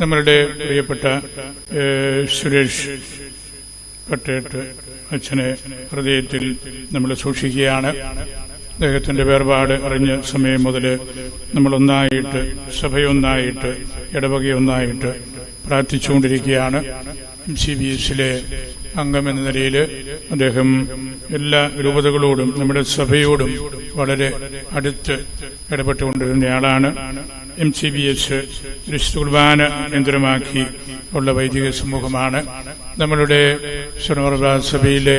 നമ്മളുടെ പ്രിയപ്പെട്ട സുരേഷ് കട്ടേട്ട് അച്ഛനെ ഹൃദയത്തിൽ നമ്മൾ സൂക്ഷിക്കുകയാണ്. അദ്ദേഹത്തിന്റെ വേർപാട് അറിഞ്ഞ സമയം മുതൽ നമ്മളൊന്നായിട്ട് സഭയൊന്നായിട്ട് ഇടവകയൊന്നായിട്ട് പ്രാർത്ഥിച്ചുകൊണ്ടിരിക്കുകയാണ്. എം സി ബി എസിലെ അംഗമെന്ന നിലയിൽ അദ്ദേഹം എല്ലാ രൂപതകളോടും നമ്മുടെ സഭയോടും വളരെ അടുത്ത് ഇടപെട്ടുകൊണ്ടിരുന്നയാളാണ് എം സി ബി എസ് വിശുദ്ധ കുർബാന കേന്ദ്രമാക്കി ഉള്ള വൈദിക സമൂഹമാണ്. നമ്മളുടെ സ്വനവർഗ സഭയിലെ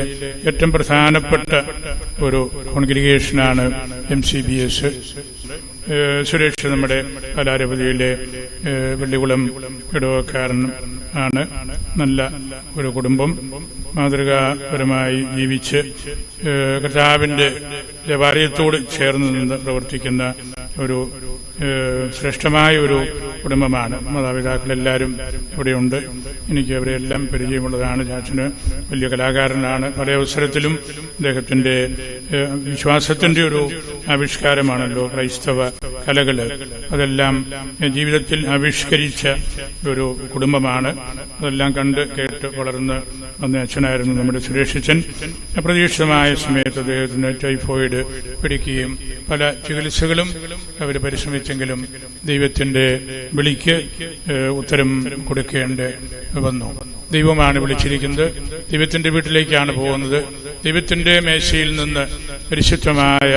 ഏറ്റവും പ്രധാനപ്പെട്ട ഒരു കോൺഗ്രിഗേഷനാണ് M C B S. Suresh നമ്മുടെ കലാരപതിയിലെ വെള്ളികുളം ഇടവക്കാരൻ ആണ്. നല്ല ഒരു കുടുംബം. മാതൃകാപരമായി ജീവിച്ച് കർത്താവിന്റെ വാര്യത്തോട് ചേർന്ന് നിന്ന് പ്രവർത്തിക്കുന്ന ഒരു ശ്രേഷ്ഠമായ ഒരു കുടുംബമാണ്. മാതാപിതാക്കളെല്ലാവരും ഇവിടെയുണ്ട്. എനിക്ക് അവരെല്ലാം പരിചയമുള്ളതാണ്. ചാച്ചന് വലിയ കലാകാരനാണ്. പല അവസരത്തിലും അദ്ദേഹത്തിന്റെ വിശ്വാസത്തിന്റെ ഒരു ആവിഷ്കാരമാണല്ലോ ക്രൈസ്തവ കലകൾ. അതെല്ലാം ജീവിതത്തിൽ ആവിഷ്കരിച്ച ഒരു കുടുംബമാണ്. അതെല്ലാം കണ്ട് കേട്ട് വളർന്ന് വന്ന അച്ഛനായിരുന്നു നമ്മുടെ സുരേഷച്ചൻ. അപ്രതീക്ഷിതമായ സമയത്ത് അദ്ദേഹത്തിന് ടൈഫോയിഡ് പിടിക്കുകയും പല ചികിത്സകളും അവർ പരിശ്രമിച്ചെങ്കിലും ദൈവത്തിന്റെ വിളിക്ക് ഉത്തരം കൊടുക്കേണ്ട വന്നു. ദൈവമാണ് വിളിച്ചിരിക്കുന്നത്. ദൈവത്തിന്റെ വീട്ടിലേക്കാണ് പോകുന്നത്. ദൈവത്തിന്റെ മേശയിൽ നിന്ന് പരിശുദ്ധമായ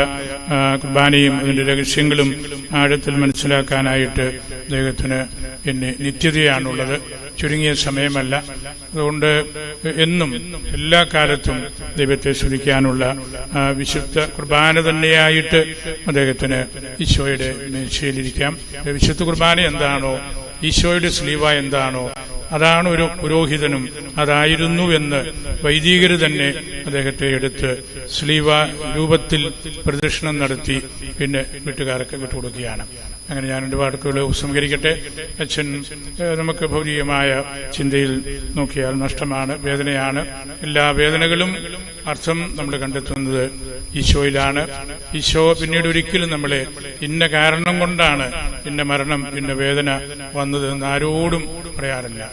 കുർബാനയും അതിന്റെ രഹസ്യങ്ങളും ആഴത്തിൽ മനസ്സിലാക്കാനായിട്ട് ദൈവത്തിന് പിന്നെ നിത്യതയാണുള്ളത്. ചുരുങ്ങിയ സമയമല്ല. അതുകൊണ്ട് എന്നും എല്ലാ കാലത്തും ദൈവത്തെ സ്തുതിക്കാനുള്ള വിശുദ്ധ കുർബാന തന്നെയായിട്ട് അദ്ദേഹത്തിന് ഈശോയുടെ മേശയിലിരിക്കാം. വിശുദ്ധ കുർബാന എന്താണോ ഈശോയുടെ സ്ലീവ എന്താണോ അതാണ് ഒരു പുരോഹിതനും അതായിരുന്നു എന്ന് വൈദികർ തന്നെ അദ്ദേഹത്തെ എടുത്ത് സ്ലീവ രൂപത്തിൽ പ്രദർശനം നടത്തി പിന്നെ വീട്ടുകാരൊക്കെ വിട്ടുകൊടുക്കുകയാണ്. അങ്ങനെ ഞാൻ എന്റെ വാക്കുകൾ ഉപസംഹരിക്കട്ടെ അച്ഛൻ നമുക്ക് ഭൗതികമായ ചിന്തയിൽ നോക്കിയാൽ നഷ്ടമാണ് വേദനയാണ്. എല്ലാ വേദനകളും അർത്ഥം നമ്മൾ കണ്ടെത്തുന്നത് ഈശോയിലാണ്. ഈശോ പിന്നീട് ഒരിക്കലും നമ്മളെ ഇന്ന കാരണം കൊണ്ടാണ് ഇന്ന മരണം ഇന്ന വേദന വന്നത് എന്ന് ആരോടും പറയാറില്ല.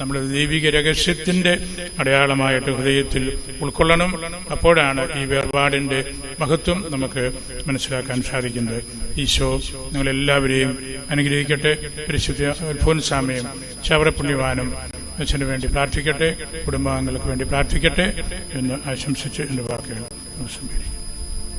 നമ്മൾ ദൈവിക രഹസ്യത്തിന്റെ അടയാളമായിട്ട് ഹൃദയത്തിൽ ഉൾക്കൊള്ളണം. അപ്പോഴാണ് ഈ വേർപാടിന്റെ മഹത്വം നമുക്ക് മനസ്സിലാക്കാൻ സാധിക്കുന്നത്. ഈശോ നിങ്ങൾ എല്ലാവരെയും അനുഗ്രഹിക്കട്ടെ. പരിശുദ്ധ അൽഫോൻസാമയും ശവറപുണ്യവാനും അച്ഛന് വേണ്ടി പ്രാർത്ഥിക്കട്ടെ. കുടുംബാംഗങ്ങൾക്ക് വേണ്ടി പ്രാർത്ഥിക്കട്ടെ. എന്ന് ആശംസിച്ച് എന്റെ വാക്കുകൾ ഉപസംഹരിക്കും